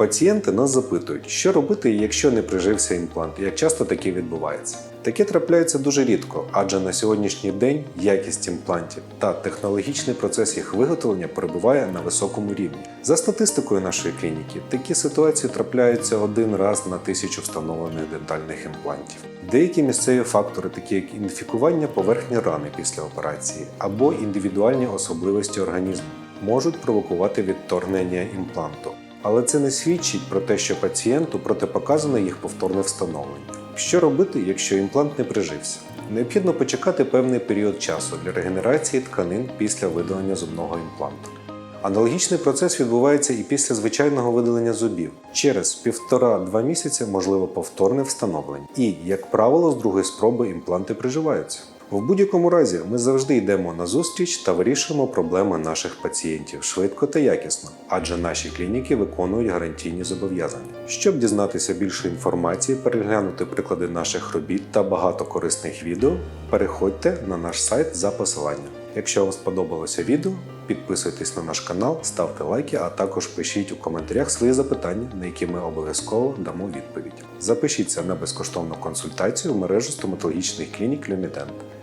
Пацієнти нас запитують, що робити, якщо не прижився імплант, як часто таке відбувається. Таке трапляється дуже рідко, адже на сьогоднішній день якість імплантів та технологічний процес їх виготовлення перебуває на високому рівні. За статистикою нашої клініки, такі ситуації трапляються один раз на тисячу встановлених дентальних імплантів. Деякі місцеві фактори, такі як інфікування поверхні рани після операції або індивідуальні особливості організму, можуть провокувати відторгнення імпланту. Але це не свідчить про те, що пацієнту протипоказано їх повторне встановлення. Що робити, якщо імплант не прижився? Необхідно почекати певний період часу для регенерації тканин після видалення зубного імпланту. Аналогічний процес відбувається і після звичайного видалення зубів. Через півтора-два місяці можливо повторне встановлення. І, як правило, з другої спроби імпланти приживаються. В будь-якому разі ми завжди йдемо на зустріч та вирішуємо проблеми наших пацієнтів швидко та якісно, адже наші клініки виконують гарантійні зобов'язання. Щоб дізнатися більше інформації, переглянути приклади наших робіт та багато корисних відео, переходьте на наш сайт за посиланням. Якщо вам сподобалося відео, підписуйтесь на наш канал, ставте лайки, а також пишіть у коментарях свої запитання, на які ми обов'язково дамо відповідь. Запишіться на безкоштовну консультацію в мережу стоматологічних клінік Люмідент.